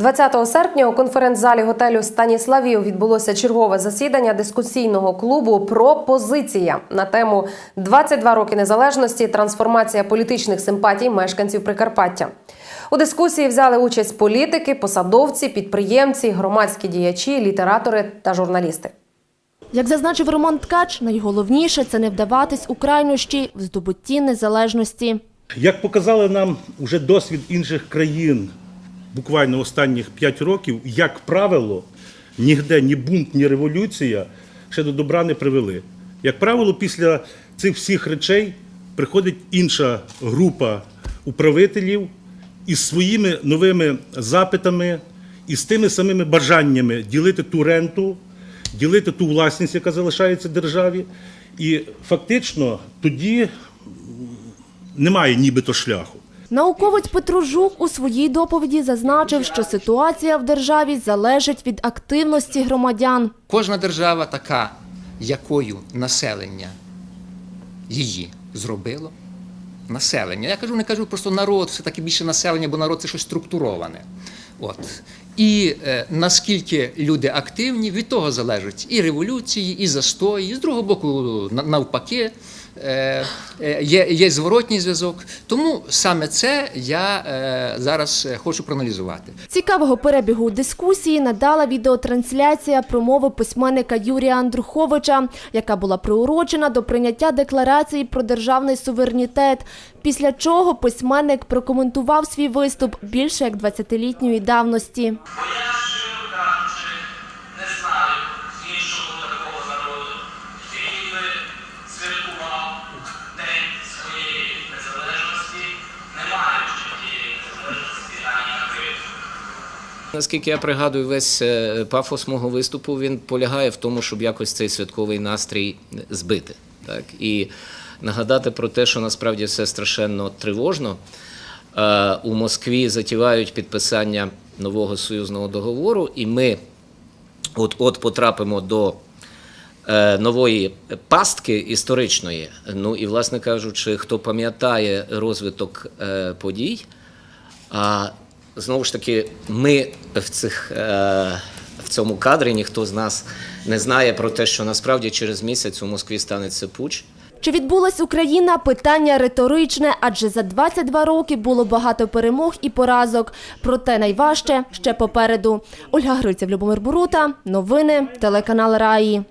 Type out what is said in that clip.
20 серпня у конференц-залі готелю Станіславів відбулося чергове засідання дискусійного клубу «Пропозиція» на тему «22 роки незалежності. Трансформація політичних симпатій мешканців Прикарпаття. У дискусії взяли участь політики, посадовці, підприємці, громадські діячі, літератори та журналісти. Як зазначив Роман Ткач, найголовніше це не вдаватись у крайнощі в здобутті незалежності. Як показали нам уже досвід інших країн, буквально останніх 5 років, як правило, нігде ні бунт, ні революція ще до добра не привели. Як правило, після цих всіх речей приходить інша група управителів із своїми новими запитами, і з тими самими бажаннями ділити ту ренту, ділити ту власність, яка залишається державі. І фактично тоді немає нібито шляху. Науковець Петро Жук у своїй доповіді зазначив, що ситуація в державі залежить від активності громадян. Кожна держава така, якою населення її зробило. Населення. Я кажу, не кажу просто народ, все таки більше населення, бо народ це щось структуроване. От. І е, наскільки люди активні, від того залежать і революції, і застої, і з другого боку, на- навпаки, є, є зворотній зв'язок. Тому саме це я е, зараз е, хочу проаналізувати. Цікавого перебігу дискусії надала відеотрансляція промови письменника Юрія Андруховича, яка була приурочена до прийняття декларації про державний суверенітет. Після чого письменник прокоментував свій виступ більше як 20-літньої давності. Наскільки я пригадую, весь е, пафос мого виступу він полягає в тому, щоб якось цей святковий настрій збити. Так? І нагадати про те, що насправді все страшенно тривожно. Е, У Москві затівають підписання нового союзного договору, і ми от-от потрапимо до е, нової пастки історичної. Ну і, власне кажучи, хто пам'ятає розвиток подій, знову ж таки, ми в цих. Е, в цьому кадрі ніхто з нас не знає про те, що насправді через місяць у Москві станеться пуч. Чи відбулась Україна? Питання риторичне, адже за 22 роки було багато перемог і поразок. Проте найважче ще попереду. Ольга Гриців, Любомир Бурута. Новини. Телеканал Раї.